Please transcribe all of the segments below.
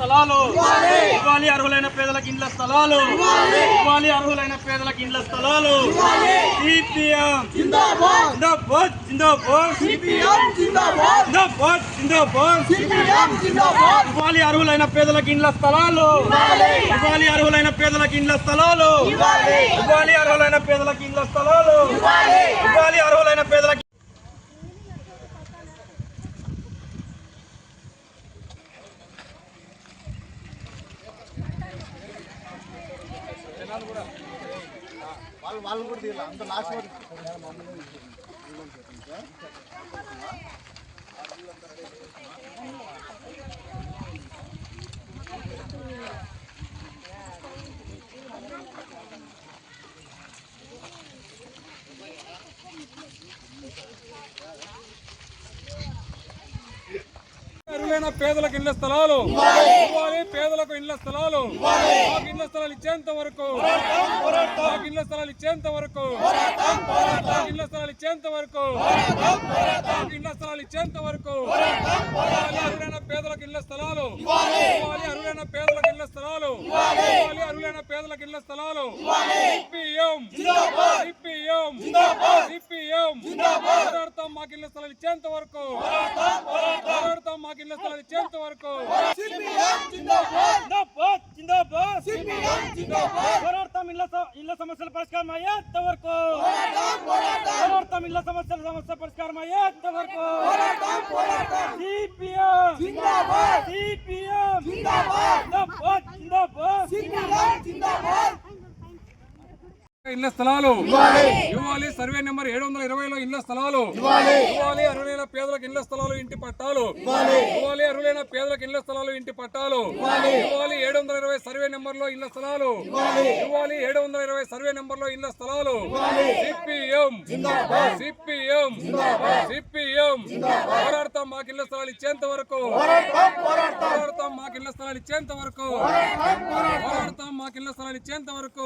స్థలాలు. ఇవ్వాలి. అర్హులైన పేదలకు ఇళ్ళ స్థలాలు. ఇవ్వాలి. అర్హులైన పేదలకు ఇళ్ళ స్థలాలు. సిపిఎం. జిందాబాద్. జిందాబాద్ జిందాబాద్. సిపిఎం జిందాబాద్. జిందాబాద్ జిందాబాద్. సిపిఎం జిందాబాద్. ఇవ్వాలి అర్హులైన పేదలకు ఇండ్ల స్థలాలు. ఇవ్వాలి. అర్హులైన పేదలకు ఇండ్ల స్థలాలు. ఇవ్వాలి. అర్హులైన పేదలకు ఇండ్ల స్థలాలు. ఇవ్వాలి అర్హులైన పేదలకు వాళ్ళు కూడా. వాళ్ళు వాళ్ళు కూడా అంత లాస్ట్ వరకు. అరులైన పేదలకు ఇళ్ళ స్థలాలు. ఇవ్వాలి. పేదలకు ఇళ్ళ స్థలాలు. మాకు ఇళ్ళ స్థలాలు ఇచ్చేంత వరకు. మాకు ఇళ్ళ స్థలాలు ఇచ్చేంత వరకు. మాకు ఇళ్ళ స్థలాలు ఇచ్చేంత వరకు. మాకు ఇళ్ళ స్థలాలు ఇచ్చేంత వరకు. అరులైన పేదలకు ఇళ్ళ స్థలాలు. ఇవ్వాలి. అరులైన పేదలకు ఇళ్ళ స్థలాలు. ఇవ్వాలి. అరులైన పేదలకు ఇళ్ళ స్థలాలు. సిపిఎం. సిపిఎం. సిపిఎం. పోరాడతాం మాకు ఇళ్ళ స్థలాలు ఇచ్చేంత వరకు. పోరాడతాం మాకు ఇళ్ళ స్థలాలు ఇచ్చేంత వరకు. సిపిఎం జిందాబాద్. జిందాబాద్ జిందాబాద్. సిపిఎం జిందాబాద్. పోరాడతాం ఇళ్ళ ఇళ్ళ సమస్యల పరిష్కారం అయ్యేంత వరకు. పోరాడతాం ఇళ్ళ సమస్యల సమస్య పరిష్కారం అయ్యేంత వరకు. సిపిఎం. జిందాబాద్. సిపిఎం. జిందాబాద్. జిందాబాద్ జిందాబాద్. సిపిఎం జిందాబాద్. ఇళ్ళ స్థలాలు. ఇవ్వాలి. సర్వే నెంబర్ ఏడు వందల ఇరవైలో ఇళ్ళ స్థలాలు. ఇవ్వాలి. అర్హులైన పేదలకు ఇళ్ళ స్థలాలు ఇంటి పట్టాలు. ఇవ్వాలి. అర్హులైన పేదలకు ఇళ్ళ స్థలాలు ఇంటి పట్టాలు. ఇవ్వాలి. ఏడు వందల ఇరవై సర్వే నెంబర్లో ఇళ్ళ స్థలాలు. ఇవ్వాలి. ఏడు వందల ఇరవై సర్వే నెంబర్లో ఇళ్ళ స్థలాలు. సిపిఎం. సిపిఎం. సిపిఎం. పోరాడతాం మాకు ఇళ్ళ స్థలాలు ఇచ్చేంత వరకు. స్థలాలు ఇచ్చేంత వరకు పోరాడతాం. మాకు ఇళ్ళ స్థలాలు ఇచ్చేంత వరకు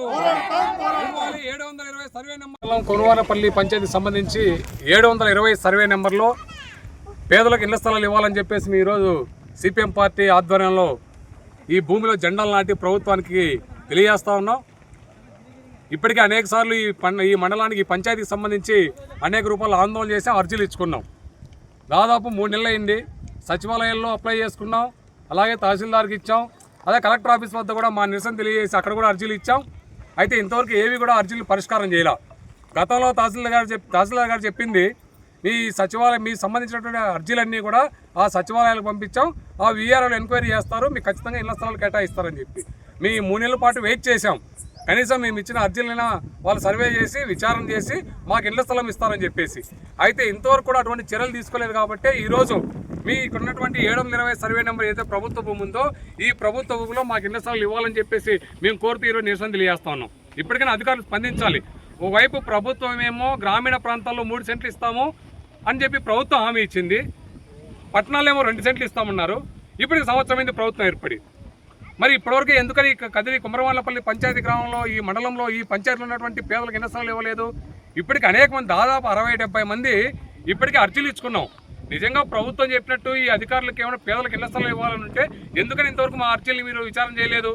ఇవ్వాలి. ఏడు వందల ఇరవై సర్వే నెంబర్ కొనువారపల్లి పంచాయతీ సంబంధించి ఏడు వందల ఇరవై సర్వే నెంబర్లో పేదలకు ఇళ్ళ స్థలాలు ఇవ్వాలని చెప్పేసి మీ ఈరోజు సిపిఎం పార్టీ ఆధ్వర్యంలో ఈ భూమిలో జెండాలు నాటి ప్రభుత్వానికి తెలియజేస్తా ఉన్నాం. ఇప్పటికే అనేక సార్లు ఈ పండ ఈ మండలానికి ఈ పంచాయతీకి సంబంధించి అనేక రూపాయలు ఆందోళన చేసి అర్జీలు ఇచ్చుకున్నాం. దాదాపు మూడు నెలలు అయింది సచివాలయంలో అప్లై చేసుకున్నాం. అలాగే తహసీల్దార్కి ఇచ్చాం. అదే కలెక్టర్ ఆఫీస్ వద్ద కూడా మా నిరసన తెలియజేసి అక్కడ కూడా అర్జీలు ఇచ్చాం. అయితే ఇంతవరకు ఏవి కూడా అర్జీలు పరిష్కారం చేయాల. గతంలో తహసీల్దార్ గారు చెప్ తహసీల్దార్ గారు చెప్పింది మీ సచివాలయం మీ సంబంధించినటువంటి అర్జీలన్నీ కూడా ఆ సచివాలయాలకు పంపించాం. ఆ వీఆర్ఓలు ఎంక్వైరీ చేస్తారు. మీకు ఖచ్చితంగా ఇళ్ళ స్థలాలు కేటాయిస్తారని చెప్పి. మీ మూడు నెలల పాటు వెయిట్ చేశాం. కనీసం మేము ఇచ్చిన అర్జీలైనా వాళ్ళు సర్వే చేసి విచారణ చేసి మాకు ఇళ్ళ స్థలం ఇస్తారని చెప్పేసి. అయితే ఇంతవరకు కూడా అటువంటి చర్యలు తీసుకోలేదు కాబట్టి ఈరోజు మీ ఇక్కడ ఉన్నటువంటి ఏడు వందల ఇరవై సర్వే నెంబర్ ఏదైతే ప్రభుత్వ భూమి ఉందో ఈ ప్రభుత్వ భూమిలో మాకు ఇన్ని స్థలాలు ఇవ్వాలని చెప్పేసి మేము కోరుతూ ఈరోజు నిరసన తెలియజేస్తా ఉన్నాం. ఇప్పటికైనా అధికారులు స్పందించాలి. ఓవైపు ప్రభుత్వం ఏమో గ్రామీణ ప్రాంతాల్లో మూడు సెంట్లు ఇస్తాము అని చెప్పి ప్రభుత్వం హామీ ఇచ్చింది. పట్టణాలు ఏమో రెండు సెంట్లు ఇస్తామన్నారు. ఇప్పటికి సంవత్సరమైంది ప్రభుత్వం ఏర్పడి. మరి ఇప్పటివరకు ఎందుకని కదిరి కుమరవాళ్ళపల్లి పంచాయతీ గ్రామంలో ఈ మండలంలో ఈ పంచాయతీలో ఉన్నటువంటి పేదలకు ఎన్ని స్థలాలు ఇవ్వలేదు? ఇప్పటికి అనేక మంది దాదాపు అరవై డెబ్బై మంది ఇప్పటికీ అర్జీలు ఇచ్చుకున్నాం. నిజంగా ప్రభుత్వం చెప్పినట్టు ఈ అధికారులకు ఏమైనా పేదలకు ఇళ్ళ స్థలం ఇవ్వాలని ఉంటే ఎందుకని ఇంతవరకు మా అర్జీలు మీరు విచారణ చేయలేదు?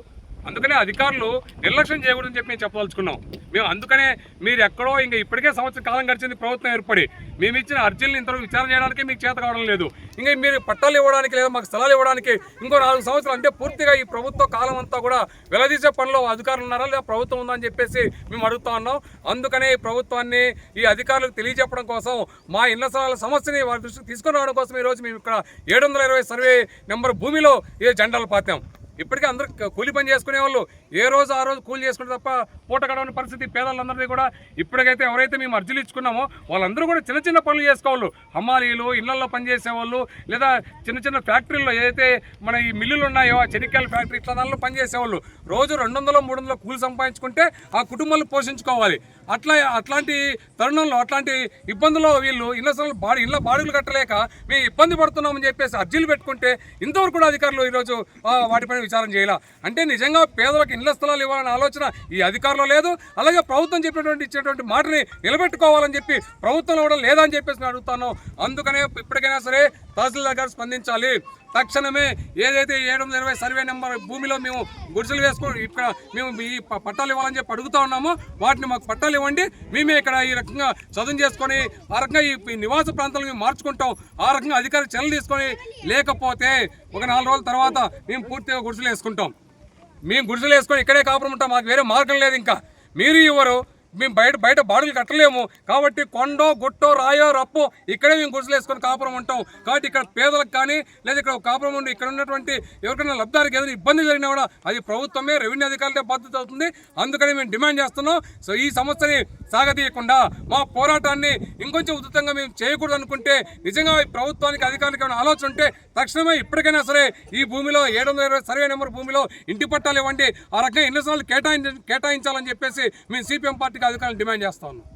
అందుకనే అధికారులు నిర్లక్ష్యం చేయకూడదని చెప్పి మేము చెప్పదలుచుకున్నాం. మేము అందుకనే మీరు ఎక్కడో ఇంకా ఇప్పటికే సంవత్సరం కాలం గడిచింది ప్రభుత్వం ఏర్పడి మేము ఇచ్చిన అర్జీలను ఇంతవరకు విచారణ చేయడానికి మీకు చేత కావడం లేదు. ఇంకా మీరు పట్టాలు ఇవ్వడానికి లేదా మాకు స్థలాలు ఇవ్వడానికి ఇంకో నాలుగు సంవత్సరాలు అంటే పూర్తిగా ఈ ప్రభుత్వ కాలం అంతా కూడా వెలదీసే పనిలో అధికారులు ఉన్నారా లేదా ప్రభుత్వం ఉందా అని చెప్పేసి మేము అడుగుతా ఉన్నాం. అందుకనే ఈ ప్రభుత్వాన్ని ఈ అధికారులకు తెలియజెప్పడం కోసం మా ఇళ్ళ స్థలాల సమస్యని వారి దృష్టికి తీసుకుని రావడం కోసం ఈరోజు మేము ఇక్కడ ఏడు వందల ఇరవై సర్వే నెంబర్ భూమిలో ఈ జెండాలు పాతాం. ఇప్పటికే అందరూ కూలి పని చేసుకునే వాళ్ళు ఏ రోజు ఆ రోజు కూలి చేసుకుంటే తప్ప పూట గడవని పరిస్థితి పేదలందరినీ కూడా. ఇప్పటికైతే ఎవరైతే మేము అర్జీలు ఇచ్చుకున్నామో వాళ్ళందరూ కూడా చిన్న చిన్న పనులు చేసుకోవాలి హమాలీలు ఇళ్ళలో పనిచేసే వాళ్ళు లేదా చిన్న చిన్న ఫ్యాక్టరీల్లో ఏదైతే మన ఈ మిల్లులు ఉన్నాయో ఆ చెనిక్కాయల ఫ్యాక్టరీ ఇట్లా దానిలో పనిచేసేవాళ్ళు. రోజు రెండు వందలు మూడు వందలు కూలి సంపాదించుకుంటే ఆ కుటుంబాలు పోషించుకోవాలి. అట్లా అట్లాంటి తరుణంలో అట్లాంటి ఇబ్బందుల్లో వీళ్ళు ఇళ్ళ బాడీ ఇళ్ళ బాడీలు కట్టలేక మేము ఇబ్బంది పడుతున్నామని చెప్పేసి అర్జీలు పెట్టుకుంటే ఇంతవరకు కూడా అధికారులు ఈరోజు వాటిపైన విచారం చేయాల. అంటే నిజంగా పేదలకు ఇళ్ళ స్థలాలు ఇవ్వాలనే ఆలోచన ఈ అధికారంలో లేదు. అలాగే ప్రభుత్వం చెప్పినటువంటి ఇచ్చినటువంటి మాటని నిలబెట్టుకోవాలని చెప్పి ప్రభుత్వంలో కూడా లేదని చెప్పేసి నేను అడుగుతాను. అందుకనే ఇప్పటికైనా సరే తహసీల్దార్ గారు స్పందించాలి. తక్షణమే ఏదైతే ఏడు వందల ఇరవై సర్వే నెంబర్ భూమిలో మేము గుడిసెలు వేసుకొని ఇక్కడ మేము ఈ పట్టాలు ఇవ్వాలని చెప్పి అడుగుతా ఉన్నాము. వాటిని మాకు పట్టాలు ఇవ్వండి. మేమే ఇక్కడ ఈ రకంగా చదువు చేసుకొని ఆ రకంగా ఈ నివాస ప్రాంతాలు మేము మార్చుకుంటాం. ఆ రకంగా అధికారులు చర్యలు తీసుకొని లేకపోతే ఒక నాలుగు రోజుల తర్వాత మేము పూర్తిగా గుడిసెలు వేసుకుంటాం. మేము గుడిసెలు వేసుకొని ఇక్కడే కాపురం ఉంటాం. మాకు వేరే మార్గం లేదు ఇంకా. మీరు ఇవ్వరు మేము బయట బయట బాడులు కట్టలేము. కాబట్టి కొండో గుట్టో రాయో రప్పో ఇక్కడే మేము గుడిసెలేసుకొని కాపురం ఉంటాం. కాబట్టి ఇక్కడ పేదలకు కానీ లేదా ఇక్కడ కాపురం ఉండి ఇక్కడ ఉన్నటువంటి ఎవరికైనా లబ్ధానికి ఏదైనా ఇబ్బంది జరిగినా కూడా అది ప్రభుత్వమే రెవెన్యూ అధికారులే బాధ్యత అవుతుంది. అందుకని మేము డిమాండ్ చేస్తున్నాం. సో ఈ సమస్యని సాగతీయకుండా మా పోరాటాన్ని ఇంకొంచెం ఉధృతంగా మేము చేయకూడదు అనుకుంటే నిజంగా ఈ ప్రభుత్వానికి అధికారులకి ఏమైనా ఆలోచన ఉంటే తక్షణమే ఇప్పటికైనా సరే ఈ భూమిలో ఏడు వందల ఇరవై సర్వే నెంబర్ భూమిలో ఇంటి పట్టాలు ఇవ్వండి. ఆ రకంగా ఎన్ని సార్లు కేటాయించాలని చెప్పేసి మేము సిపిఎం పార్టీ పార్టీకి అధికారులు డిమాండ్ చేస్తా ఉన్నాం.